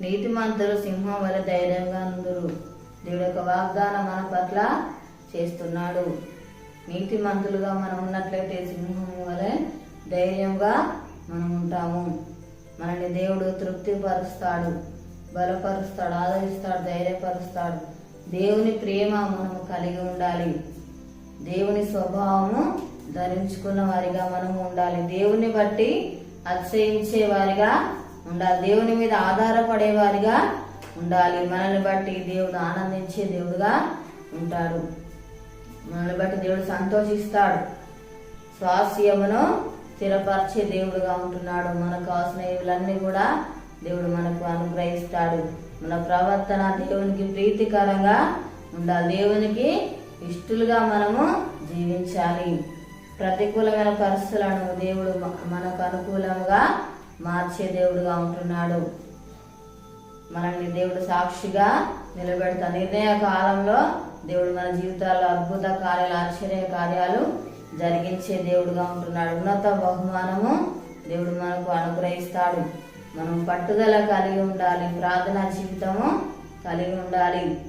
నీతిమంతులు సింహం వలె ధైర్యంగా నుందురు దేవుడు యొక్క వాగ్దానం మన పట్ల చేస్తున్నాడు. నీతిమంతులుగా మనం ఉన్నట్లయితే సింహం వలె ధైర్యంగా మనం ఉంటాము. మనల్ని దేవుడు తృప్తిపరుస్తాడు బలపరుస్తాడు ఆదరిస్తాడు ధైర్యపరుస్తాడు. దేవుని ప్రేమ మనము కలిగి ఉండాలి. దేవుని స్వభావము ధరించుకున్న వారిగా మనము ఉండాలి. దేవుని బట్టి అతిశయించే వారిగా ఉండాలి. దేవుని మీద ఆధారపడేవారిగా ఉండాలి. మనల్ని బట్టి దేవుడు ఆనందించే దేవుడుగా ఉంటాడు. మనల్ని బట్టి దేవుడు సంతోషిస్తాడు. స్వాస్యమును స్థిరపరిచే దేవుడుగా ఉంటున్నాడు. మనకు కావాల్సిన ఇవులన్నీ కూడా దేవుడు మనకు అనుగ్రహిస్తాడు. మన ప్రవర్తన దేవునికి ప్రీతికరంగా ఉండాలి. దేవునికి ఇష్టలుగా మనము జీవించాలి. ప్రతికూలమైన పరిస్థితులను దేవుడు మనకు అనుకూలంగా మార్చే దేవుడుగా ఉంటున్నాడు. మనల్ని దేవుడు సాక్షిగా నిలబెడతా. నిర్ణయ కాలంలో దేవుడు మన జీవితాల్లో అద్భుత కార్యాలు ఆశ్చర్య కార్యాలు జరిగించే దేవుడుగా ఉంటున్నాడు. ఉన్నత బహుమానము దేవుడు మనకు అనుగ్రహిస్తాడు. మనం పట్టుదల కలిగి ఉండాలి. ప్రార్థనా జీవితము కలిగి ఉండాలి.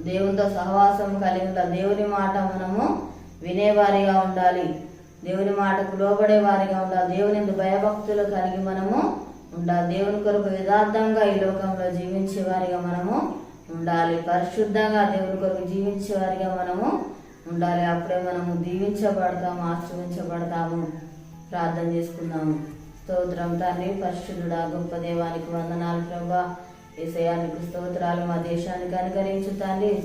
దేవునితో సహవాసం కలిగి ఉండాలి. దేవుని మాట మనము వినేవారిగా ఉండాలి. దేవుని మాటకు లోబడే వారిగా ఉండాలి. దేవుని భయభక్తులు కలిగి మనము ఉండాలి. దేవుని కొరకు యథార్థంగా ఈ లోకంలో జీవించే వారిగా మనము ఉండాలి. పరిశుద్ధంగా దేవుని కొరకు జీవించే వారిగా మనము ఉండాలి. అప్పుడే మనము దీవించబడతాము ఆశ్రమించబడతాము ప్రార్థన చేసుకుందాము. స్తోత్రం తండ్రి పరిశుద్ధుడా గొప్ప దేవానికి వందనాలు ప్రభా. ఏసయానికి స్తోత్రాలు మా దేశానికి అనుకరించు తండ్రి.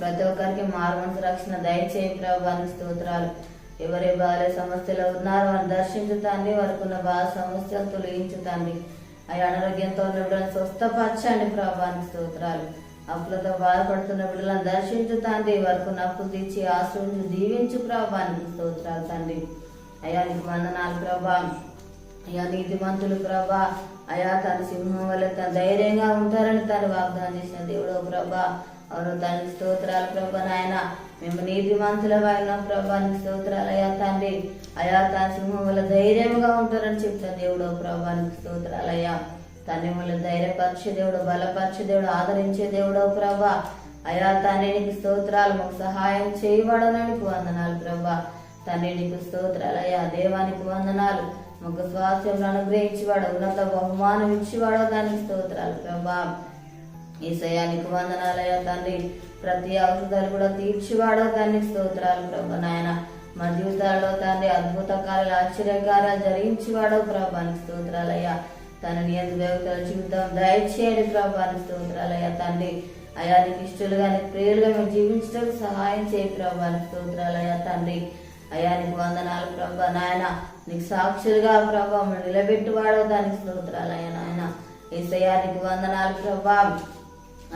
ప్రతి ఒక్కరికి మారుమనసు రక్షణ దయచేయి ప్రభానికి స్తోత్రాలు. ఎవరే బాలే సమస్యలు ఉన్నారో వారిని దర్శించుతాన్ని వారికున్న వారికి సమస్యలు తొలగించుతాన్ని తండ్రి. అవి అనారోగ్యంతో ఉన్న బిడ్డలను స్వస్థపరచండి ప్రభానికి స్తోత్రాలు. అప్పులతో బాధపడుతున్న బిడ్డలను దర్శించుతాండి వరకు వారికి అప్పులు తీర్చి ఆశ్రయించి దీవించు ప్రభానికి స్తోత్రాలు తండ్రి. అయ్యా నీకు వందనాలు ప్రభా. అయ్యా నీతిమంతులు ప్రభా. అయా తన సింహం వల్ల తన ధైర్యంగా ఉంటారని తను వాగ్దానం చేసిన దేవుడో ప్రభా. అవును తన స్తోత్రాలు ప్రభా నాయన. మేము నీతిమంతుల వారిన ప్రభా నీ స్తోత్రాలు. అయ్యా తండ్రి అయా తన సింహం వల్ల ధైర్యంగా ఉంటారని చెప్తాను దేవుడు ప్రభా నీకు స్తోత్రాలు. అయ్యా తండ్రి వల్ల ధైర్యపరిచే దేవుడు బలపరిచే దేవుడు ఆదరించే దేవుడు ప్రభా. అయా తండ్రి నీకు స్తోత్రాలు మాకు సహాయం చేయబడనని వందనాలు ప్రభా. తండ్రి నీకు స్తోత్రాలు. అయ్యా దేవానికి వందనాలు. మాకు స్వాస్థ్యం అనుగ్రహించేవాడు ఉన్నత బహుమానం ఇచ్చేవాడు దానికి స్తోత్రాలు ప్రభా. ఈసయానికి వందనాలయ్యా తండ్రి. ప్రతి అవసరాలు కూడా తీర్చివాడో దాన్ని స్తోత్రాలు ప్రభా నాయన. మా జీవితాల్లో తండ్రి అద్భుత కార్యాలు ఆశ్చర్యకార్యాలు జరిగించేవాడో ప్రభానికి స్తోత్రాలయ్యా తన నియంత దేవతల జీవితం దయచేయడు ప్రభానికి స్తోత్రాలయ్యా తండ్రి. అయా నీకు ఇష్టలుగా నీకు ప్రియులుగా మేము జీవించడం సహాయం చేయి ప్రభానికి స్తోత్రాలయ్యా తండ్రి. అయ్యా నీకు వందనాలు ప్రభా నాయన. నీకు సాక్షులుగా ప్రభా నిలబెట్టువాడో దానికి స్తోత్రాలయ్యా నాయన. ఏసయ్యా నీకు వందనాలు ప్రభా.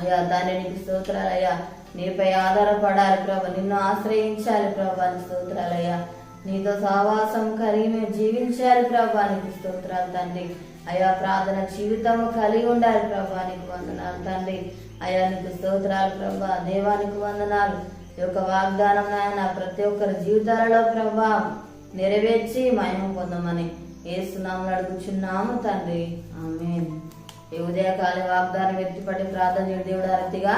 అయ్యా దాన్ని నీకు స్తోత్రాలయ్యా. నీపై ఆధారపడాలి ప్రభా. నిన్ను ఆశ్రయించాలి ప్రభా స్తోత్రాలయ్యా. నీతో సహవాసం కలిగి మేము జీవించాలి ప్రభా నీకు స్తోత్రాలు తండ్రి. అయ్యా ప్రార్థన జీవితము కలిగి ఉండాలి ప్రభా నీకు వందనాలు తండ్రి. అయ్యా నీకు స్తోత్రాలు ప్రభా. దేవానికి వందనాలు. ఈ యొక్క వాగ్దానం నాయన ప్రతి ఒక్కరి జీవితాలలో ప్రభా నెరవేర్చి మహిమ పొందమని ఏసునామలు అడుగుచున్నాము తండ్రి. ఆమె ఈ ఉదయకాల వాగ్దానం వ్యక్తిపడి ప్రార్థన దేవుడు అరతిగా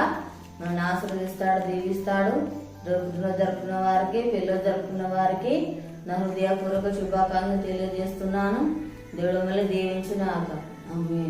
నన్ను ఆశీర్వదిస్తాడు దీవిస్తాడు. దొరుకుతున్న జరుపుకున్న వారికి పిల్లలు జరుపుకున్న వారికి నా హృదయపూర్వక శుభాకాంక్షలు తెలియజేస్తున్నాను. దేవుడు మళ్ళీ దీవించినాక. అమ్మే